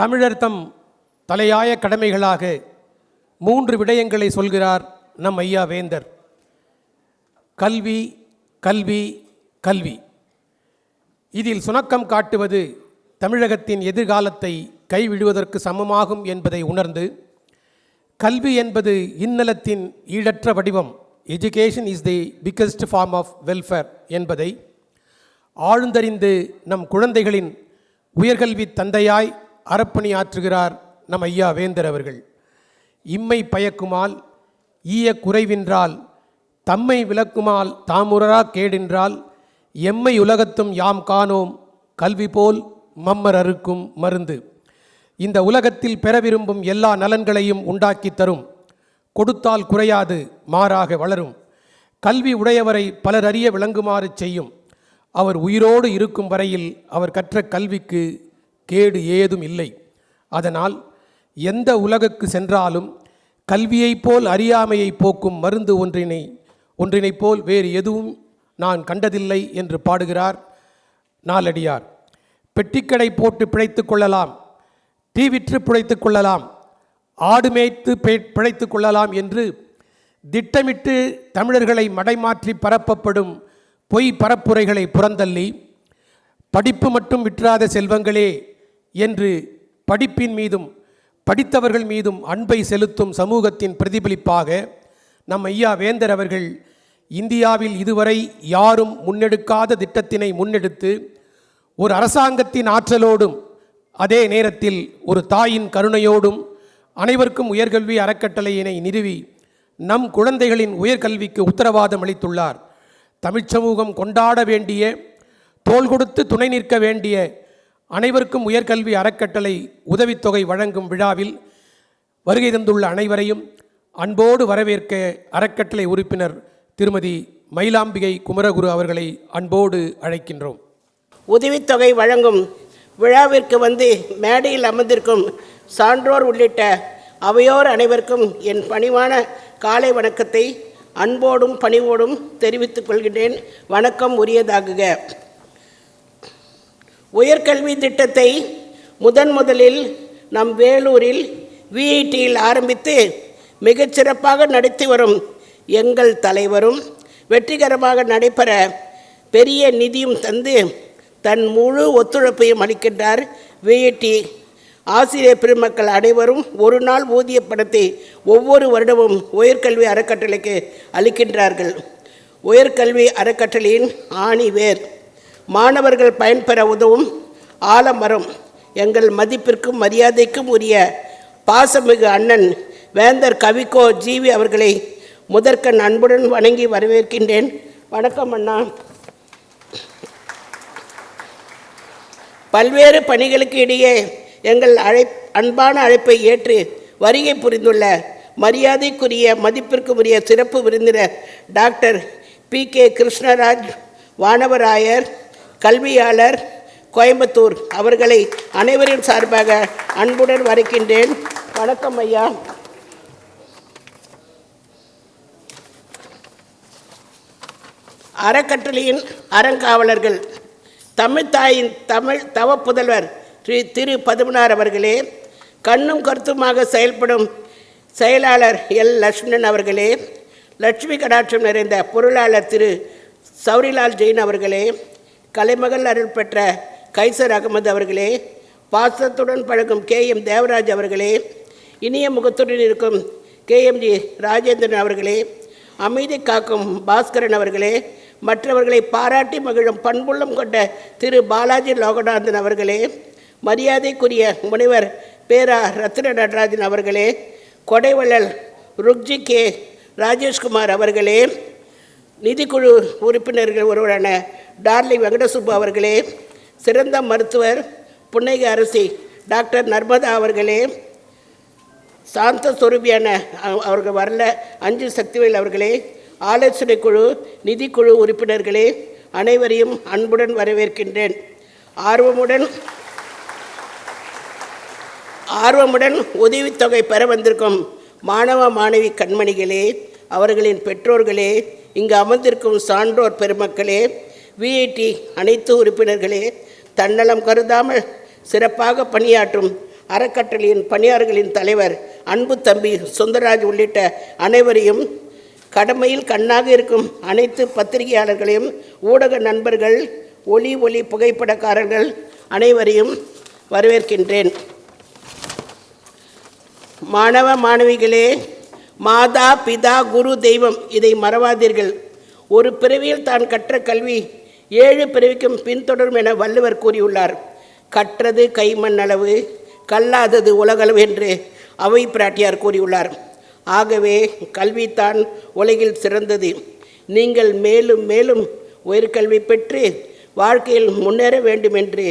தமிழர் தம் தலையாய கடமைகளாக மூன்று விடயங்களை சொல்கிறார் நம் ஐயா வேந்தர். கல்வி கல்வி கல்வி. இதில் சுணக்கம் காட்டுவது தமிழகத்தின் எதிர்காலத்தை கைவிடுவதற்கு சமமாகும் என்பதை உணர்ந்து கல்வி என்பது இன்னலத்தின் ஈடற்ற வடிவம். Education is the biggest form of welfare என்பதை ஆழ்ந்தறிந்து நம் குழந்தைகளின் உயர்கல்வி தந்தையாய் அறப்பணி ஆற்றுகிறார் நம் ஐயா வேந்தர் அவர்கள். இம்மை பயக்குமால் ஈய குறைவின்றால் தம்மை விளக்குமால் தாமுரரா கேடின்றால் எம்மை உலகத்தும் யாம் காணோம் கல்வி போல் மம்மர் அறுக்கும் மருந்து. இந்த உலகத்தில் பெற விரும்பும் எல்லா நலன்களையும் உண்டாக்கி தரும். கொடுத்தால் குறையாது மாறாக வளரும். கல்வி உடையவரை பலர் அறிய விளங்குமாறு செய்யும். அவர் உயிரோடு இருக்கும் வரையில் அவர் கற்ற கல்விக்கு கேடு ஏதும் இல்லை. அதனால் எந்த உலகுக்கு சென்றாலும் கல்வியைப் போல் அறியாமையை போக்கும் மருந்து ஒன்றினை ஒன்றினைப் போல் வேறு எதுவும் நான் கண்டதில்லை என்று பாடுகிறார் நாலடியார் பெட்டிக்கடை போட்டு பிழைத்து கொள்ளலாம் டீ விற்று பிழைத்து கொள்ளலாம் ஆடு மேய்த்து பி- கொள்ளலாம் என்று திட்டமிட்டு தமிழர்களை மடைமாற்றி பரப்பப்படும் பொய் பரப்புரைகளை புறந்தள்ளி படிப்பு மட்டும் விற்றாத செல்வங்களே என்று படிப்பின் மீதும் படித்தவர்கள் மீதும் அன்பை செலுத்தும் சமூகத்தின் பிரதிபலிப்பாக நம் ஐயா வேந்தர் அவர்கள் இந்தியாவில் இதுவரை யாரும் முன்னெடுக்காத திட்டத்தினை முன்னெடுத்து ஒரு அரசாங்கத்தின் ஆற்றலோடும் அதே நேரத்தில் ஒரு தாயின் கருணையோடும் அனைவருக்கும் உயர்கல்வி அறக்கட்டளையினை நிறுவி நம் குழந்தைகளின் உயர்கல்விக்கு உத்தரவாதம் அளித்துள்ளார். தமிழ்ச் சமூகம் கொண்டாட வேண்டிய தோள் கொடுத்து துணை நிற்க வேண்டிய அனைவருக்கும் உயர்கல்வி அறக்கட்டளை உதவித்தொகை வழங்கும் விழாவில் வருகை தந்துள்ள அனைவரையும் அன்போடு வரவேற்க அறக்கட்டளை உறுப்பினர் திருமதி மயிலாம்பிகை குமரகுரு அவர்களை அன்போடு அழைக்கின்றோம். உதவித்தொகை வழங்கும் விழாவிற்கு வந்து மேடையில் அமர்ந்திருக்கும் சான்றோர் உள்ளிட்ட அவையோர் அனைவருக்கும் என் பணிவான காலை வணக்கத்தை அன்போடும் பணிவோடும் தெரிவித்துக் கொள்கின்றேன். வணக்கம் உரியதாகுக. உயர்கல்வி திட்டத்தை முதன் முதலில் நம் வேலூரில் விஐடியில் ஆரம்பித்து மிகச்சிறப்பாக நடத்தி வரும் எங்கள் தலைவரும் வெற்றிகரமாக நடைபெற பெரிய நிதியும் தந்து தன் முழு ஒத்துழைப்பையும் அளிக்கின்றார் விஐடி ஆசிரியர் பெருமக்கள் அனைவரும் ஒரு நாள் ஊதிய பணத்தை ஒவ்வொரு வருடமும் உயர்கல்வி அறக்கட்டளைக்கு அளிக்கின்றார்கள். உயர்கல்வி அறக்கட்டளையின் ஆணி வேர் மாணவர்கள் பயன்பெற உதவும் ஆலமரம். எங்கள் மதிப்பிற்கும் மரியாதைக்கும் உரிய பாசமிகு அண்ணன் வேந்தர் கவிக்கோ ஜீவி அவர்களை முதற்கண் அன்புடன் வணங்கி வரவேற்கின்றேன். வணக்கம் அண்ணா. பல்வேறு பணிகளுக்கு இடையே எங்கள் அழை அன்பான அழைப்பை ஏற்று வருகை புரிந்துள்ள மரியாதைக்குரிய மதிப்பிற்குரிய சிறப்பு விருந்தினர் doctor P K Krishnaraj Vanavarayar கல்வியாளர் கோயம்புத்தூர் அவர்களை அனைவரின் சார்பாக அன்புடன் வரைக்கின்றேன் வணக்கம் ஐயா. அறக்கட்டளையின் அறங்காவலர்கள் தமிழ்தாயின் தமிழ் தவ புதல்வர் ஸ்ரீ திரு பதுமனார் அவர்களே கண்ணும் கருத்துமாக செயல்படும் செயலாளர் எல். லட்சுமணன் அவர்களே லட்சுமி கடாட்சம் நிறைந்த பொருளாளர் திரு. சௌரிலால் ஜெயின் அவர்களே கலைமகள் அருள் பெற்ற கைசர் அகமது அவர்களே பாசத்துடன் பழகும் கே எம் தேவராஜ் அவர்களே இனிய முகத்துடன் இருக்கும் கே எம் ஜி ராஜேந்திரன் அவர்களே அமைதி காக்கும் பாஸ்கரன் அவர்களே மற்றவர்களை பாராட்டி மகிழும் பண்புள்ளம் கொண்ட திரு பாலாஜி லோகநாதன் அவர்களே மரியாதைக்குரிய முனைவர் பேரா ரத்ன நடராஜன் அவர்களே கொடைவள்ளல் ருக்ஜி கே ராஜேஷ்குமார் அவர்களே நிதிக்குழு உறுப்பினர்கள் ஒருவரான டார்லி வெங்கடசுப்பு அவர்களே சிறந்த மருத்துவர் புன்னகை அரசி டாக்டர் நர்மதா அவர்களே சாந்த சொரூபியான அவர்கள் வரல அஞ்சு சக்திவேல் அவர்களே ஆலோசனை குழு நிதிக்குழு உறுப்பினர்களே அனைவரையும் அன்புடன் வரவேற்கின்றேன். ஆர்வமுடன் ஆர்வமுடன் உதவித்தொகை பெற வந்திருக்கும் மாணவ மாணவி கண்மணிகளே அவர்களின் பெற்றோர்களே இங்கு அமர்ந்திருக்கும் சான்றோர் பெருமக்களே விஐடி அனைத்து உறுப்பினர்களே தன்னலம் கருதாமல் சிறப்பாக பணியாற்றும் அறக்கட்டளையின் பணியாளர்களின் தலைவர் அன்பு தம்பி சுந்தரராஜ் உள்ளிட்ட அனைவரையும் கடமையில் கண்ணாக இருக்கும் அனைத்து பத்திரிகையாளர்களையும் ஊடக நண்பர்கள் ஒளி ஒளி புகைப்படக்காரர்கள் அனைவரையும் வரவேற்கின்றேன். மாணவ மாணவிகளே மாதா பிதா குரு தெய்வம். இதை மறவாதீர்கள். ஒரு பிறவியில் தான் கற்ற கல்வி ஏழு பிறவிக்கும் பின்தொடரும் என வள்ளுவர் கூறியுள்ளார். கற்றது கைமண் அளவு கல்லாதது உலகளவு என்று அவை பிராட்டியார் கூறியுள்ளார். ஆகவே கல்வித்தான் உலகில் சிறந்தது. நீங்கள் மேலும் மேலும் உயர்கல்வி பெற்று வாழ்க்கையில் முன்னேற வேண்டுமென்று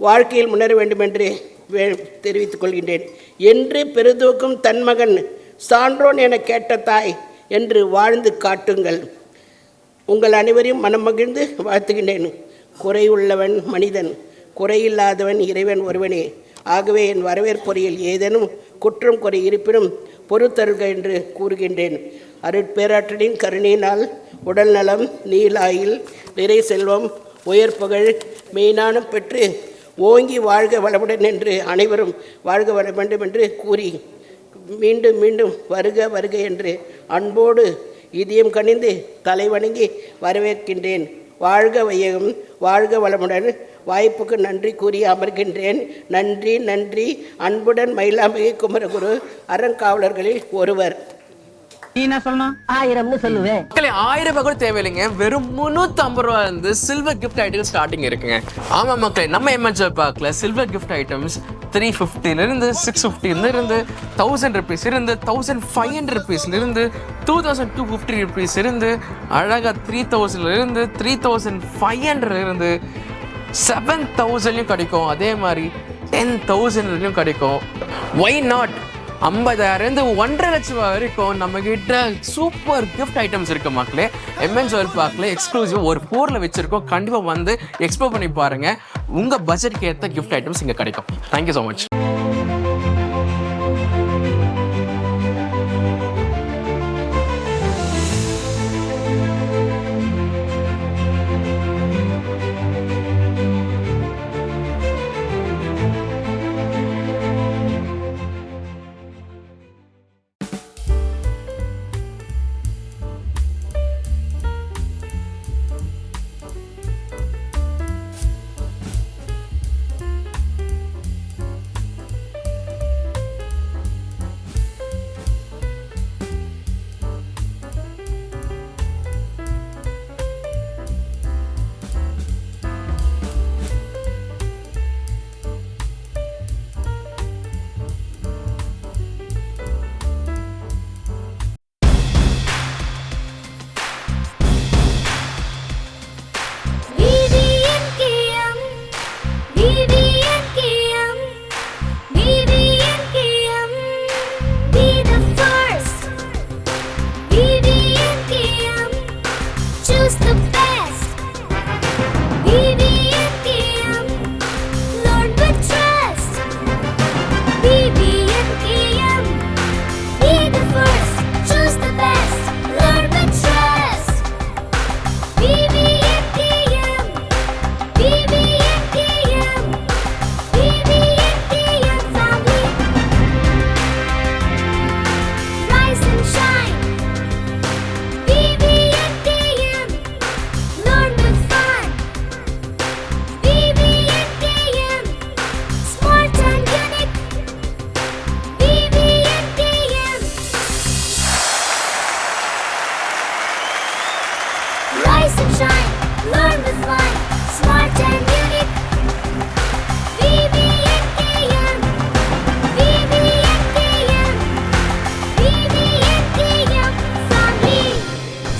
வாழ்க்கையில் முன்னேற வேண்டுமென்று வே தெரிவித்துக் கொள்கின்றேன். என்று பெருதூக்கும் தன் மகன் சான்றோன் என கேட்ட தாய் என்று வாழ்ந்து காட்டுங்கள். உங்கள் அனைவரையும் மனம் மகிழ்ந்து வாழ்த்துகின்றேன். குறையுள்ளவன் மனிதன் குறையில்லாதவன் இறைவன் ஒருவனே. ஆகவே என் வரவேற்பொறியில் ஏதேனும் குற்றம் குறை இருப்பினும் பொறுத்தருக என்று கூறுகின்றேன். அருட்பேராற்றலின் கருணையினால் உடல் நலம் நீலாயில் நிறை செல்வம் உயர் புகழ் மெய்ஞானம் பெற்று ஓங்கி வாழ்க வளமுடன் என்று அனைவரும் வாழ்க வள வேண்டும் என்று கூறி மீண்டும் மீண்டும் வருக வருக என்று அன்போடு இதயம் கனிந்து தலைவணங்கி வரவேற்கின்றேன். வாழ்க வையகம் வாழ்க வளமுடன். வாய்ப்புக்கு நன்றி கூறி அமர்கின்றேன். நன்றி நன்றி. அன்புடன் மயிலாம்பிகை குமரகுரு அறங்காவலர்களில் ஒருவர். நீ என்ன சொல்லணும்? ஆயிரம்னு சொல்லுவேன். ஆயிரம் ரூபாய் கூட தேவையில்லைங்க. வெறும் ஐம்பது ரூபா இருந்து சில்வர் கிஃப்ட் ஐட்டங்கள் ஸ்டார்டிங் இருக்குங்க. ஆமாம் மக்களே நம்ம எம்என்ஜர் பார்க்கல. சில்வர் கிஃப்ட் ஐட்டம்ஸ் த்ரீ இருந்து சிக்ஸ் ஃபிஃப்டிலேருந்து தௌசண்ட் ருபீஸ் இருந்து thousand five hundred ருபீஸ்லேருந்து two thousand two fifty rupees இருந்து அழகாக த்ரீ தௌசண்ட்லேருந்து த்ரீ தௌசண்ட் ஃபைவ் ஹண்ட்ரட் இருந்து செவன் தௌசண்ட்லையும் கிடைக்கும். அதே மாதிரி டென் தௌசண்ட்லையும் கிடைக்கும். ஒய் நாட் ஐம்பதாயிரம் ஒன்றரை லட்சம் ரூபாய் வரைக்கும் நம்ம கிட்ட சூப்பர் கிஃப்ட் ஐட்டம்ஸ் இருக்கு மக்களே. எம்என் ஜுவல் பார்க்ல எக்ஸ்க்ளூசிவ் ஒரு ஃபோரில் வச்சிருக்கோம். கண்டிப்பாக வந்து எக்ஸ்ப்ளோர் பண்ணி பாருங்க. உங்க பட்ஜெட்க்கு ஏற்ற கிஃப்ட் ஐட்டம்ஸ் இங்கே கிடைக்கும். Thank you so much